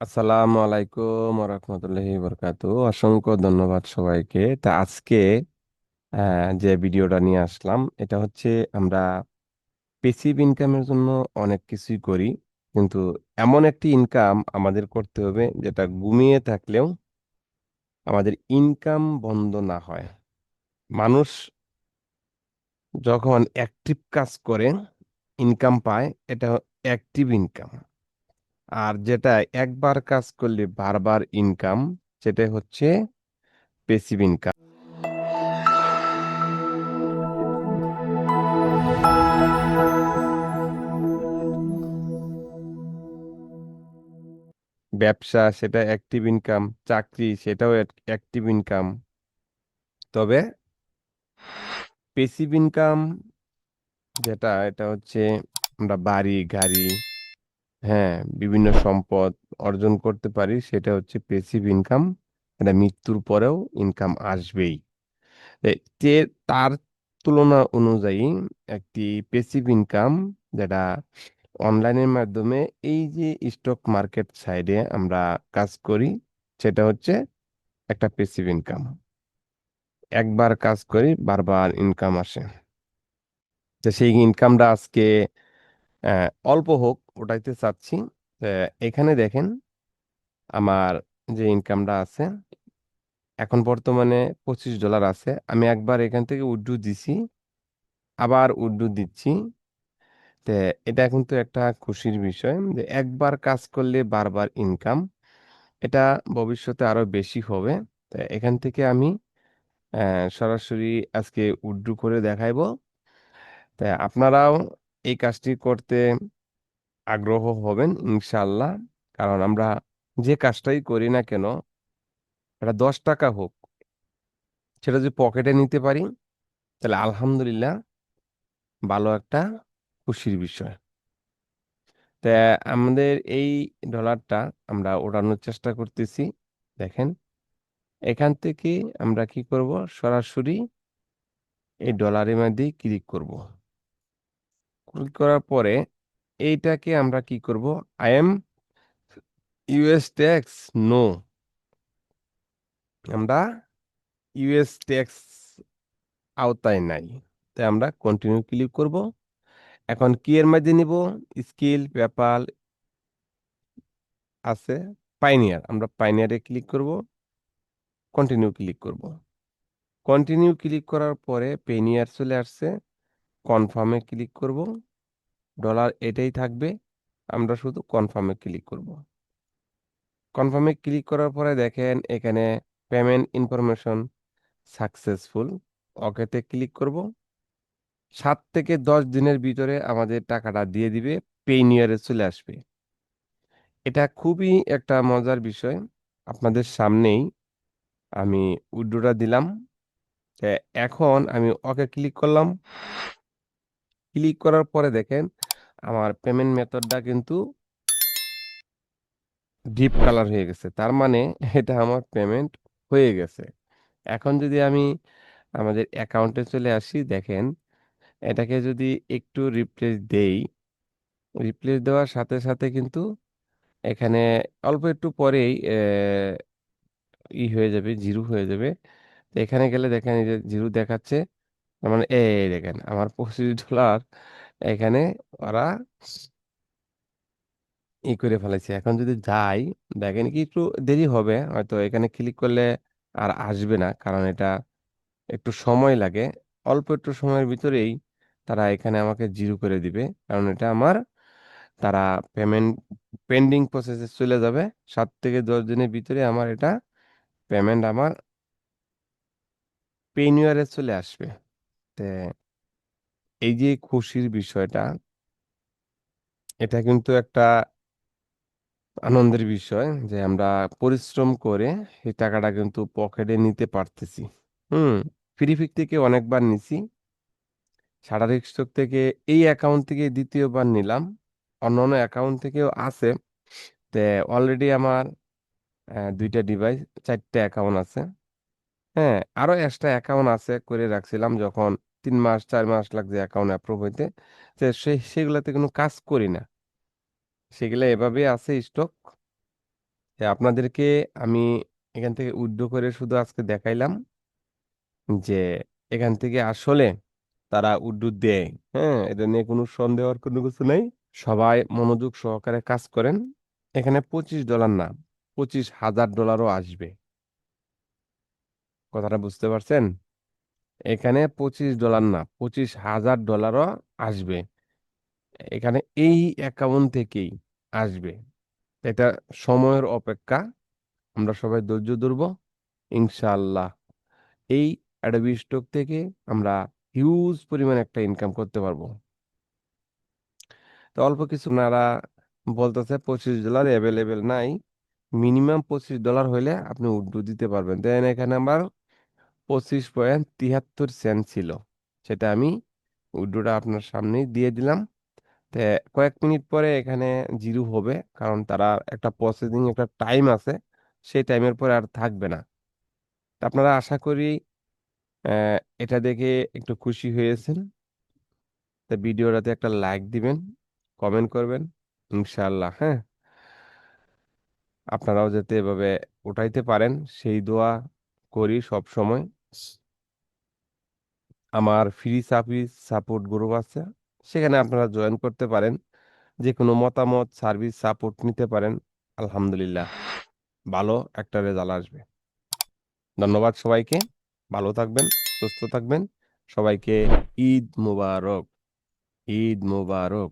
আসসালামু আলাইকুম রহমতুল্লাহি বরকাতু অসংখ্য ধন্যবাদ সবাইকে। তা আজকে যে ভিডিওটা নিয়ে আসলাম, এটা হচ্ছে আমরা পেসিভ ইনকামের জন্য অনেক কিছুই করি, কিন্তু এমন একটি ইনকাম আমাদের করতে হবে যেটা ঘুমিয়ে থাকলেও আমাদের ইনকাম বন্ধ না হয়। মানুষ যখন অ্যাক্টিভ কাজ করে ইনকাম পায়, এটা অ্যাক্টিভ ইনকাম আর যেটা একবার কাজ করলে বারবার ইনকাম সেটা হচ্ছে পেসিভ ইনকাম ব্যবসা, সেটা অ্যাক্টিভ ইনকাম চাকরি, সেটাও অ্যাক্টিভ ইনকাম তবে পেসিভ ইনকাম যেটা, এটা হচ্ছে আমরা বাড়ি, গাড়ি হ্যাঁ বিভিন্ন সম্পদ অর্জন করতে পারি, সেটা হচ্ছে পেসিভ ইনকাম এটা মৃত্যুর পরেও ইনকাম আসবেই। তার তুলনা অনুযায়ী একটি পেসিভ ইনকাম যেটা অনলাইনের মাধ্যমে এই যে স্টক মার্কেট সাইডে আমরা কাজ করি, সেটা হচ্ছে একটা পেসিভ ইনকাম একবার কাজ করি, বারবার ইনকাম আসে। তো সেই ইনকামটা আজকে অল্প হোক, ওটাইতে চাচ্ছি এখানে দেখেন আমার যে ইনকামটা আছে, এখন বর্তমানে পঁচিশ ডলার আছে। আমি একবার এখান থেকে উইথড্র দিছি, আবার উইথড্র দিচ্ছি। তো এটা কিন্তু একটা খুশির বিষয় যে একবার কাজ করলে বারবার ইনকাম এটা ভবিষ্যতে আরও বেশি হবে। তো এখান থেকে আমি সরাসরি আজকে উইথড্র করে দেখাইবো। তাই আপনারাও এই কাজটি করতে আগ্রহ হবেন ইনশাল্লাহ কারণ আমরা যে কাজটাই করি না কেন, এটা দশ টাকা হোক, সেটা যদি পকেটে নিতে পারি, তাহলে আলহামদুলিল্লাহ ভালো একটা খুশির বিষয়। তা আমাদের এই ডলারটা আমরা ওঠানোর চেষ্টা করতেছি, দেখেন। এখান থেকে আমরা কি করব? সরাসরি এই ডলারের মধ্যে ক্লিক করব। ক্লিক করার পরে এইটাকে আমরা কি করব? I am US tax no আমরা ইউএস ট্যাক্স আওতায় নাই। তাই আমরা কন্টিনিউ ক্লিক করব। এখন কি এর মধ্যে নিব। স্কিল পেপাল আছে। পাইনিয়ার আমরা পাইনিয়ারে ক্লিক করব। কন্টিনিউ ক্লিক করব। কন্টিনিউ ক্লিক করার পরে পেনিয়ার চলে আসছে। কনফার্মে ক্লিক করব। ডলার এটাই থাকবে, আমরা শুধু কনফার্মে ক্লিক করব। কনফার্মে ক্লিক করার পরে দেখেন এখানে পেমেন্ট ইনফরমেশন সাকসেসফুল ওকেতে ক্লিক করব। সাত থেকে দশ দিনের ভিতরে আমাদের টাকাটা দিয়ে দিবে পেনিয়ারে চলে আসবে। এটা খুবই একটা মজার বিষয়, আপনাদের সামনেই আমি উইড্রোটা দিলাম। এখন আমি ওকে ক্লিক করলাম। ক্লিক করার পরে দেখেন, আমার পেমেন্ট মেথডটা কিন্তু ডিপ কালার হয়ে গেছে। তার মানে এটা আমার পেমেন্ট হয়ে গেছে। এখন যদি আমি আমাদের অ্যাকাউন্টে চলে আসি, দেখেন, এটাকে যদি একটু রিপ্লেস দেই রিপ্লেস দেওয়ার সাথে সাথে কিন্তু এখানে অল্প একটু পরেই ই হয়ে যাবে জিরো হয়ে যাবে। তো এখানে গেলে দেখেন এই যে জিরো দেখাচ্ছে। মানে এই দেখেন, আমার পঁচিশ ডলার এখানে ওরা ই করে ফেলেছে। এখন যদি যাই, দেখেন কি একটু দেরি হবে, হয়তো এখানে ক্লিক করলে আর আসবে না, কারণ এটা একটু সময় লাগে। অল্প একটু সময়ের ভিতরেই তারা এখানে আমাকে জিরো করে দিবে, কারণ এটা আমার তারা পেমেন্ট পেন্ডিং প্রসেসে চলে যাবে। সাত থেকে দশ দিনের ভিতরে আমার এটা পেমেন্ট আমার পেনিয়ারে চলে আসবে। এই যে খুশির বিষয়টা, এটা কিন্তু একটা আনন্দের বিষয় যে আমরা পরিশ্রম করে এই টাকাটা কিন্তু পকেটে নিতে পারতেছি। হুম, ফ্রি পিক থেকে অনেকবার নিছি। শারীরিক স্টক থেকে এই অ্যাকাউন্ট থেকে দ্বিতীয়বার নিলাম। অন্যান্য অ্যাকাউন্ট থেকেও আছে। তে অলরেডি আমার দুইটা ডিভাইস চারটা অ্যাকাউন্ট আছে। হ্যাঁ আরও এক্সট্রা অ্যাকাউন্ট আছে করে রাখছিলাম যখন তিন মাস, চার মাস লাগছে অ্যাকাউন্ট অ্যাপ্রুভ হইতে। তো সেই সেগুলাতে কোনো কাজ করি না। সেগুলা এভাবেই আছে স্টক যে আপনাদেরকে আমি এখান থেকে উইথড্র করে শুধু আজকে দেখাইলাম যে এখান থেকে আসলে তারা উইথড্র দেয়। হ্যাঁ এটা নিয়ে কোনো সন্দেহ কোনো কিছু নেই। সবাই মনোযোগ সহকারে কাজ করেন। এখানে পঁচিশ ডলার না, পঁচিশ হাজার ডলারও আসবে। কথাটা বুঝতে পারছেন? এখানে পঁচিশ ডলার না, পঁচিশ হাজার ডলারও আসবে। এখানে এই অ্যাকাউন্ট থেকেই আসবে। এটা সময়ের অপেক্ষা। আমরা সবাই ধৈর্য ধরব। ইনশাআল্লাহ। এই অ্যাডোবি স্টক থেকে আমরা হিউজ পরিমাণ একটা ইনকাম করতে পারব। তো অল্প কিছু নারা বলতেছে পঁচিশ ডলার অ্যাভেলেবেল নাই। মিনিমাম পঁচিশ ডলার হইলে আপনি উড্ডু দিতে পারবেন। দেন এখানে আমার পঁচিশ পয়েন্ট তিয়াত্তর সেন্ট ছিল। সেটা আমি উড্ডুটা আপনার সামনেই দিয়ে দিলাম। তো কয়েক মিনিট পরে এখানে জিরো হবে, কারণ তারা একটা প্রসেসিং একটা টাইম আছে, সেই টাইমের পরে আর থাকবে না। আপনারা আশা করি এটা দেখে একটু খুশি হয়েছেন। তা ভিডিওটাতে একটা লাইক দিবেন কমেন্ট করবেন ইনশাল্লাহ হ্যাঁ। আপনারাও যাতে এভাবে উঠাইতে পারেন, সেই দোয়া করি সব সময় আমার ফ্রি সার্ভিস সাপোর্ট গ্রুপ আছে, সেখানে আপনারা জয়েন করতে পারেন যে কোনো মতামত সার্ভিস সাপোর্ট নিতে পারেন, আলহামদুলিল্লাহ, ভালো একটা রেজাল্ট আসবে। ধন্যবাদ সবাইকে, ভালো থাকবেন, সুস্থ থাকবেন, সবাইকে ঈদ মুবারক ঈদ মুবারক।